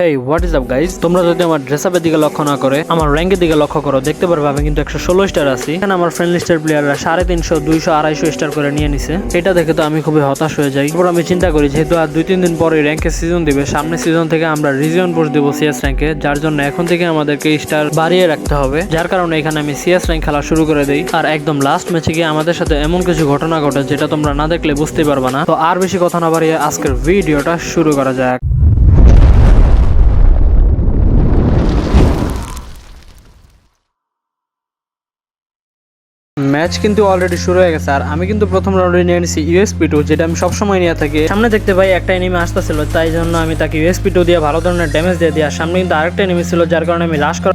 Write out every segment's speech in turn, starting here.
Hey what is up guys তোমরা যদি আমার ড্রেস আপের দিকে লক্ষ্য না করে, আমার র্যাঙ্কের দিকে লক্ষ্য করো, দেখতে পারবে আমি কিন্তু একশো ষোলো স্টার আছি। এখানে আমার ফ্রেন্ড লিস্টের প্লেয়াররা সাড়ে তিনশো, দুইশো, আড়াইশো স্টার করে নিয়ে নিছে। এটা দেখে তো আমি খুবই হতাশ হয়ে যাই। তারপর আমি চিন্তা করি, যেহেতু আর দুই, তিন দিন পরে র্যাঙ্কের সিজন দিবে, সামনে সিজন থেকে আমরা রিজিয়ন পোস্ট দেবো সিএস র্যাঙ্কে যার জন্য এখন থেকে আমাদেরকে স্টার বাড়িয়ে রাখতে হবে। যার কারণে এখানে আমি সিএস র্যাঙ্ক খেলা শুরু করে দেই। আর একদম লাস্ট ম্যাচে গিয়ে আমাদের সাথে এমন কিছু ঘটনা ঘটে, যেটা তোমরা না দেখলে বুঝতে পারবে না। তো আর বেশি কথা না বাড়িয়ে আজকের ভিডিওটা শুরু করা যাক। ম্যাচ কিন্তু অলরেডি শুরু হয়ে গেছে। আর আমি কিন্তু প্রথম রাউন্ডে নিয়ে নিছি ইউএসপি টু যেটা আমি সবসময় নিয়ে থাকি। সামনে দেখতে পাই একটা এনিমি আসতেছিল, তাই জন্য আমি তাকে ইউএসপি টু দিয়ে ভালো ধরনের ড্যামেজ দিয়ে দিই। আর সামনে কিন্তু আরেকটা এনিমি ছিল, যার কারণে আমি লাশ করা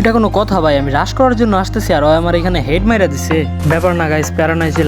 এটা কোনো কথা ভাই, আমি রাশ করার জন্য আসতেছি আর ও আমার এখানে হেড মেরে দিছে। ব্যাপার না গাইস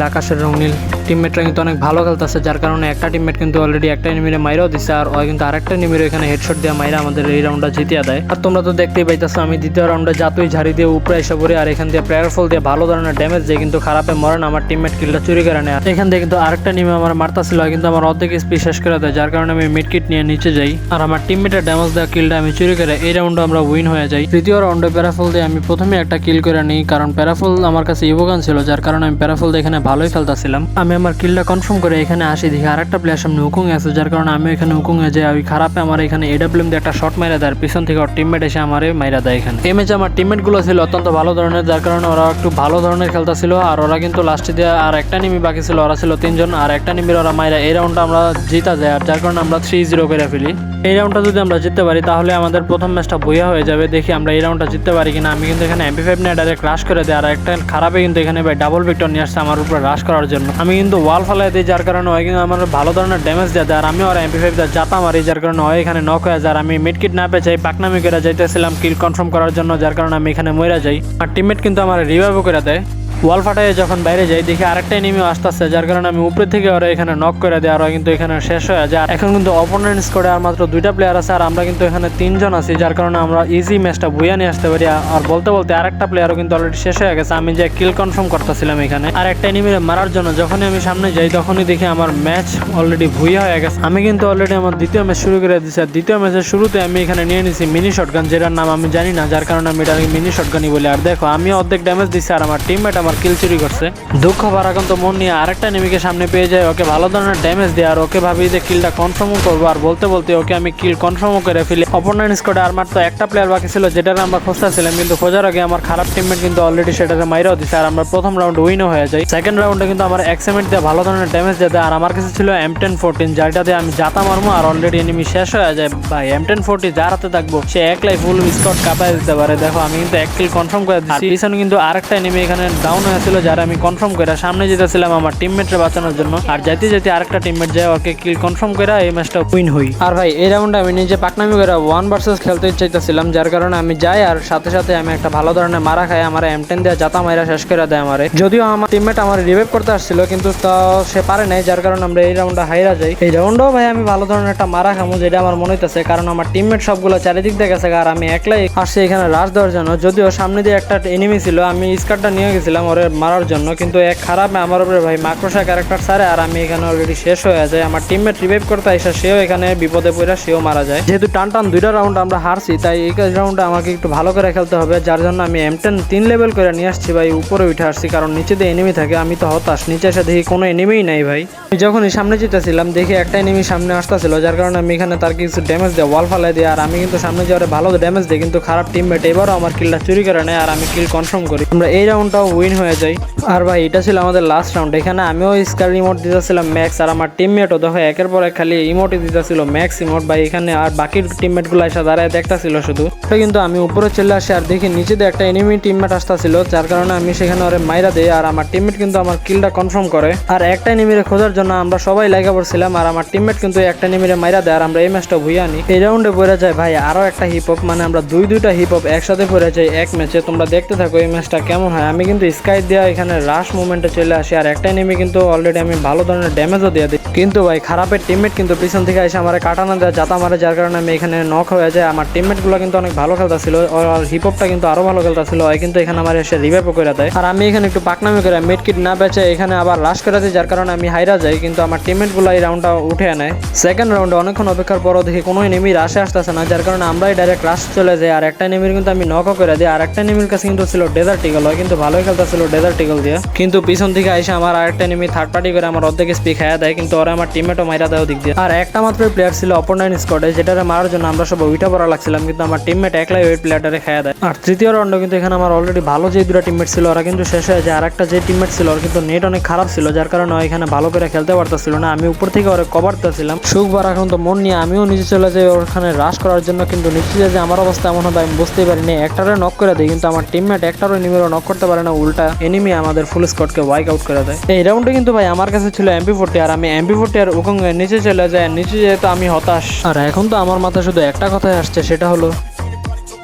আকাশের রং নীল টিমমেটরা কিন্তু অনেক ভালো খেলতেছে, যার কারণে একটা টিমমেট কিন্তু অলরেডি একটা এনিমিরে মাইরাও দিছে আর ও কিন্তু আরেকটা এনিমিরে এখানে হেডশট দিয়ে মাইরা আমাদের এই রাউন্ডটা দেয়। আর তোমরা তো দেখতেই আমি দ্বিতীয় রাউন্ডে ঝাড়ি দিয়ে উপরে এসে পড়ি আর এখান দিয়ে দিয়ে ভালো ধরনের ড্যামেজ দিয়ে কিন্তু খারাপে মরে না আমার টিমমেট কিলটা চুরি করে নেয়। এখান থেকে কিন্তু আরেকটা নিমে আমার মারতাছিল কিন্তু আমার অর্ধেক স্পি শেষ করে দেয়, যার কারণে আমি মিড কিট নিয়ে নিচে যাই। আর আমার টিমমেটের ড্যামেজ দেওয়া কিলটা আমি চুরি করে এই রাউন্ডে আমরা উইন হয়ে যাই। তৃতীয় রাউন্ডে প্যারাফল দিয়ে আমি প্রথমে একটা কিল করে নিই, কারণ প্যারাফল আমার কাছে ইভোগান ছিল, যার কারণে আমি প্যারাফল দিয়ে এখানে ভালোই খেলতেছিলাম। আমি আমার কিলটা কনফার্ম করে এখানে আসি, দেখি আরেকটা প্লেয়ার সামনে উকুং আছে, যার কারণে আমি এখানে এ যাই, ওই খারাপে আমার এখানে এডাব্লিউএম দিয়ে একটা শট মাইরা দেয়, আর পিছন থেকে ওর টিমমেট এসে আমারে মাইরা দেয় এখানে। এই ম্যাচে আমার টিমমেটগুলো ছিল অত্যন্ত ভালো ধরনের, যার কারণে ওরা একটু ভালো ধরনের খেলতেছিল, আর ওরা কিন্তু লাস্টে দিয়ে আর একটা নিমি বাকি ছিল, ওরা ছিল তিনজন, আর একটা নিমির ওরা মাইরা এই রাউন্ডটা আমরা জিতা যায়, আর যার কারণে আমরা থ্রি জিরো করে ফেলি। এই রাউন্ডটা যদি আমরা জিততে পারি, তাহলে আমাদের প্রথম ম্যাচটা বইয়া হয়ে যাবে। দেখি আমরা এই রাউন্ডটা জিততে পারি কিনা। আমি কিন্তু এখানে এমপি ফাইভ নিয়ে ডাইরেক্ট রাশ করে দিই, আর একটা খারাপে কিন্তু এখানে ভাই ডাবল ভিক্টর নিয়ে আসছে আমার উপরে রাশ করার জন্য। আমি কিন্তু ওয়াল ফালাই দিই, যার কারণে হয় কিন্তু আমার ভালো ধরনের ড্যামেজ দেয় আর আমি ওর এমপি ফাইভ জাতা মারি যার কারণে হয় এখানে নক হয়ে যায়, আর আমি মিড কিট না পেয়ে যাই, পাকনামি করে যাইতেছিলাম কিল কনফার্ম করার জন্য, যার কারণে আমি এখানে মরে যাই। আর টিমমেট কিন্তু আমার রিভাইভও করে দেয়। ওয়াল ফাটায় যখন বাইরে যাই, দেখি আরেকটা এনিমি আসতেছে, যার কারণে আমি উপরে থেকে ওরা এখানে নক করে দেয়, আর ওরা কিন্তু এখানে শেষ হয়ে যায়। এখন কিন্তু অপোনেন্ট স্কোয়াডে আর মাত্র দুইটা প্লেয়ার আছে, আর আমরা কিন্তু এখানে তিনজন আছি, যার কারণে আমরা ইজি ম্যাচটা বইয়া নিয়ে আসতে পারি। আর বলতে বলতে আরেকটা প্লেয়ারও কিন্তু অলরেডি শেষ হয়ে গেছে, আমি যে কিল কনফার্ম করতেছিলাম এখানে। আর একটা এনিমিরে মারার জন্য যখনই আমি সামনে যাই, তখনই দেখি আমার ম্যাচ অলরেডি ভুইয়া হয়ে গেছে। আমি কিন্তু অলরেডি আমার দ্বিতীয় ম্যাচ শুরু করে দিয়েছি আর দ্বিতীয় ম্যাচের শুরুতে আমি এখানে নিয়ে নিছি মিনি শটগান যেটার নাম আমি জানি না, যার কারণে আমি এটাকে মিনি শটগানই বলি। আর দেখো, আমি অর্ধেক ড্যামেজ দিচ্ছি আর আমার টিমমেট আমার কিল চুরি করছে। দুঃখ ভারাক্রান্ত মন নিয়ে আরেকটা নেমিকে সামনে পেয়ে যায়, ওকে ভালো ধরনের ড্যামেজ দেয়, আর ওকে ভাবি যে কিলটা কনফার্মও করব, আর বলতে বলতে ওকে আমি কিল কনফার্মও করে ফেলি। অপোনেন্ট স্কোয়াডে আর মাত্র একটা প্লেয়ার বাকি ছিল, যেটার আমরা খুঁজতেছিলাম, কিন্তু খোঁজার আগে আমার খারাপ টিমমেট কিন্তু অলরেডি সেটাকে মাইরাও দিচ্ছে আর আমরা প্রথম রাউন্ড উইনও হয়ে যাই। সেকেন্ড রাউন্ডে কিন্তু আমার এক্সেমেন্ট দিয়ে ভালো ধরনের ড্যামেজ দিয়ে দেয়, আর আমার কাছে ছিল এম টেন ফোরটিন যারটাতে আমি যাতা মারবো, আর অলরেডি এনিমি শেষ হয়ে যায়। ভাই এম টেন ফোরটি যার হাতে থাকব, সে একলাই ফুল স্কট কাটাই দিতে পারে। দেখো, আমি কিন্তু এক কিল কনফার্ম করে দিচ্ছি পিছনে কিন্তু আরেকটা এনিমি এখানে ডাউন হয়েছিল যারা আমি কনফার্ম করে সামনে যেতেছিলাম আমার টিমমেটরে বাঁচানোর জন্য। আর যাইতে যাইতে আরেকটা টিমমেট যায়, ওকে কিল কনফার্ম করে এই ম্যাচটা উইন হই। আর ভাই, এই রাউন্ডে আমি নিজে পাকনামি করে ওয়ান ভার্সেস খেলতে চাইতেছিলাম যার কারণে আমি যাই আর সাথে সাথে আমি একটা ভালো ধরনের মারা খাই, আমার এম টেন দিয়ে জাতা মাইরা শেষ করে দেয় আমারে। যদিও আমার টিমমেট আমার রিভাইভ করতে আসছিল, কিন্তু তাও সে পারে নাই, যার কারণে আমরা এই রাউন্ডে হাইরা যাই। এই রাউন্ডেও ভাই আমি ভালো ধরনের একটা মারা খামু, যেটা আমার মনে হইতেছে, কারণ আমার টিমমেট সবগুলো চারিদিক দিয়ে গেছে আর আমি একলাই আসছি এখানে রাশ দেওয়ার জন্য। যদিও সামনে দিয়ে একটা এনিমি ছিল, আমি স্কারটা নিয়ে গেছিলাম ওরে মারার জন্য, কিন্তু এক খারাপ আমার উপরে ভাই মাকড়সা ক্যারেক্টার সারে আর আমি এখানে অলরেডি শেষ হয়ে যায় আমার টিমমেট রিভাইভ করতে আসে সেও এখানে বিপদে পড়ে, সেও মারা যায়। যেহেতু টান টান দুইটা রাউন্ড আমরা হারছি, তাই এই রাউন্ডে আমাকে একটু ভালো করে খেলতে হবে, যার জন্য আমি এম টেন তিন লেভেল করে নিয়ে আসছি ভাই, উপরে উঠে আসছি, কারণ নিচে দিয়ে এনিমি থাকে, আমি তো হতাশ, নিচে এসে দেখি কোনো এনিমিই নাই ভাই। আমি যখনই সামনে যেতেছিলাম দেখি একটা এনিমি সামনে আসতেছিল, যার কারণে আমি এখানে তার কিছু ড্যামেজ দেয় ওয়াল ফালাই দিই, আর আমি কিন্তু সামনে যাওয়ার ভালো ড্যামেজ দিই, কিন্তু খারাপ টিমমেট এবারও আমার কিলটা চুরি করে নেয়, আর আমি কিল কনফার্ম করি। আমরা এই রাউন্ডটাও উইন হয়ে যাই আর ভাই, এটা ছিল আমাদের লাস্ট রাউন্ড এখানে আমিও স্কার ইমোট দিতেছিলাম ম্যাক্স আর আমার টিমমেটও দেখো একের পর এক খালি ইমোটই দিতেছিল ম্যাক্স ইমোট ভাই, এখানে আর বাকি টিমমেটগুলো এসে দাঁড়ায় দেখতেছিল শুধু। এটা কিন্তু আমি উপরে চলে আসি, আর দেখি নিচে দিয়ে একটা এনিমি টিমমেট আসতেছিল, যার কারণে আমি সেখানে ওরে মাইরা দেই, আর আমার টিমমেট কিন্তু আমার কিলটা কনফার্ম করে। আর একটা এনিমিরে খোঁজার জন্য আমরা সবাই লাগা পড়ছিলাম, আর আমার টিমমেট কিন্তু একটা এনিমিরে মাইরা দেয়, আর আমরা এই ম্যাচটা ভুইয়া আনি এই রাউন্ডে পড়ে যায় ভাই, আরও একটা হিপ হপ মানে আমরা দুই দুইটা হিপ হপ একসাথে পড়ে যাই এক ম্যাচে তোমরা দেখতে থাকো এই ম্যাচটা কেমন হয়। আমি কিন্তু স্কাই দেওয়া এখানে রাশ মুভমেন্টে চলে আসি। আর একটা এনিমি কিন্তু অলরেডি আমি ভালো ধরনের ড্যামেজও দিয়ে দিই কিন্তু ভাই, খারাপের টিমমেট কিন্তু পিছন থেকে এসে আমার কাটানা দেওয়া জাতা মারে, যার কারণে আমি এখানে নক হয়ে যায় আমার টিমমেটগুলো কিন্তু অনেক ভালো খেলতেছিল। আর হিপহপটা কিন্তু আরও ভালো খেলতেছিল। কিন্তু এখানে আমার এসে রিভাইভও করে দেয়। আর আমি এখানে একটু পাকনামি করে। মিড কিট না বেচে এখানে আবার রাশ করে দিই যার কারণে আমি হাইরা যাই। কিন্তু আমার টিমমেটগুলো এই রাউন্ডটা উঠে নেয়। সেকেন্ড রাউন্ডে অনেকক্ষণ অপেক্ষার পরও দেখি কোনো এনিমি রাশে আসতেছে না, যার কারণে আমরাই ডাইরেক্ট রাশ চলে যাই। আর একটা এনিমির কিন্তু আমি নকও করে দিই। আর একটা এনিমির কাছে কিন্তু ছিল ডেজার্ট হয় কিন্তু ভালোই খেলতেছিল ডেজার্ট টিগল দিয়ে। কিন্তু পিছন থেকে এসে আমার আরেকটা এনিমি থার্ড পার্টি করে আমার অর্ধেক স্পি খাইয়া দেয়, কিন্তু ওরা আমার টিমমেটও মাইরা দেয় দিক দিয়ে। আর একটা মাত্র প্লেয়ার ছিল অপর নাইন স্কোয়াডে যেটারে মারার জন্য আমরা সব উইটা পড়া লাগছিলাম, কিন্তু আমার টিমমেট একলাই ওই প্লেয়ারটারে খাইয়া দেয়। আর তৃতীয় রাউন্ডে কিন্তু এখানে আমার অলরেডি ভালো যে দুটো টিমমেট ছিল, ওরা কিন্তু শেষ হয়ে যায়। আর একটা যে টিমমেট ছিল, ওর কিন্তু নেট অনেক খারাপ ছিল, যার কারণে ও এখানে ভালো করে খেলতে পারতেছিল না। আমি উপর থেকে ওরা কভার দিতেছিলাম। সুখ বার এখন তো মন নিয়ে আমিও নিচে চলে যাই ওখানে রাশ করার জন্য, কিন্তু নিচে যে আমার অবস্থা এমন হবে, আমি বুঝতেই পারিনি। একটারে নক করে দিই, কিন্তু আমার টিমমেট একটারও এনিমিরও নক করতে পারে না উল্টা এনিমি আমাদের ফুল স্কটকে ওয়াইক আউট করে দেয়। এই রাউন্ডে কিন্তু ভাই আমার কাছে ছিল এমপি ফোর্টি আর আমি এমপি ফোর্টি আর ওখানে নিচে চলে আর নিচে যেহেতু আমি হতাশ। আর এখন তো আমার মাথায় শুধু একটা কথাই আসছে সেটা হলো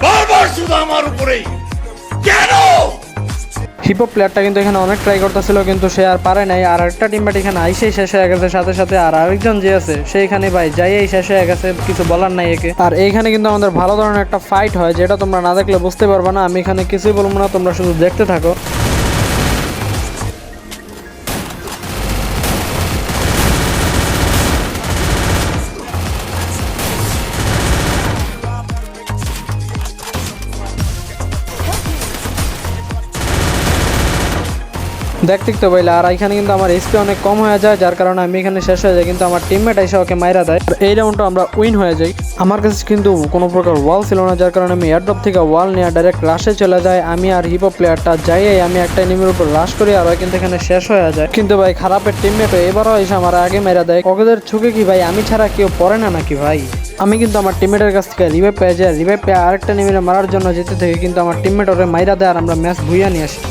বারবার শুধু আমার উপরেই। কেন? হিপহপ প্লেয়ারটা কিন্তু এখানে অনেক ট্রাই করতেছিল কিন্তু সে আর পারে নাই। আর একটা টিমমেট এখানে আইসেই শেষ হয়ে গেছে সাথে সাথে আর আরেকজন যে আছে সে এখানে ভাই যাইয়েই শেষ হয়ে গেছে কিছু বলার নাই একে। আর এইখানে কিন্তু আমাদের ভালো ধরনের একটা ফাইট হয় যেটা তোমরা না দেখলে বুঝতে পারবে না আমি এখানে কিছুই বলব না তোমরা শুধু দেখতে থাকো। দেখতে তো বইলে আর এখানে কিন্তু আমার এসপি অনেক কম হয়ে যায়, যার কারণে আমি এখানে শেষ হয়ে যাই, কিন্তু আমার টিমমেট এসে ওকে মাইরা দেয়। আর এই রাউন্ডটা আমরা উইন হয়ে যাই। আমার কাছে কিন্তু কোনো প্রকার ওয়াল ছিল না, যার কারণে আমি এয়ারড্রপ থেকে ওয়াল নিয়ে ডাইরেক্ট রাশে চলে যাই। আমি আর হিপো প্লেয়ারটা যাই আমি একটা এনিমির উপর রাশ করি, আর কিন্তু এখানে শেষ হয়ে যায়। কিন্তু ভাই, খারাপের টিমমেট এবারও এসে আমার আগে মেরা দেয়। ওদের চোখে কি ভাই, আমি ছাড়া কেউ পড়ে না নাকি ভাই? আমি কিন্তু আমার টিমমেটের কাছ থেকে রিভাইভ পেয়ে যাই রিভাইভ পেয়ে আরেকটা নিমিরে মারার জন্য যেতে থেকে, কিন্তু আমার টিমমেট ওরে মাইরা দেয়, আর আমরা ম্যাচ ভুইয়া নিয়ে আসি।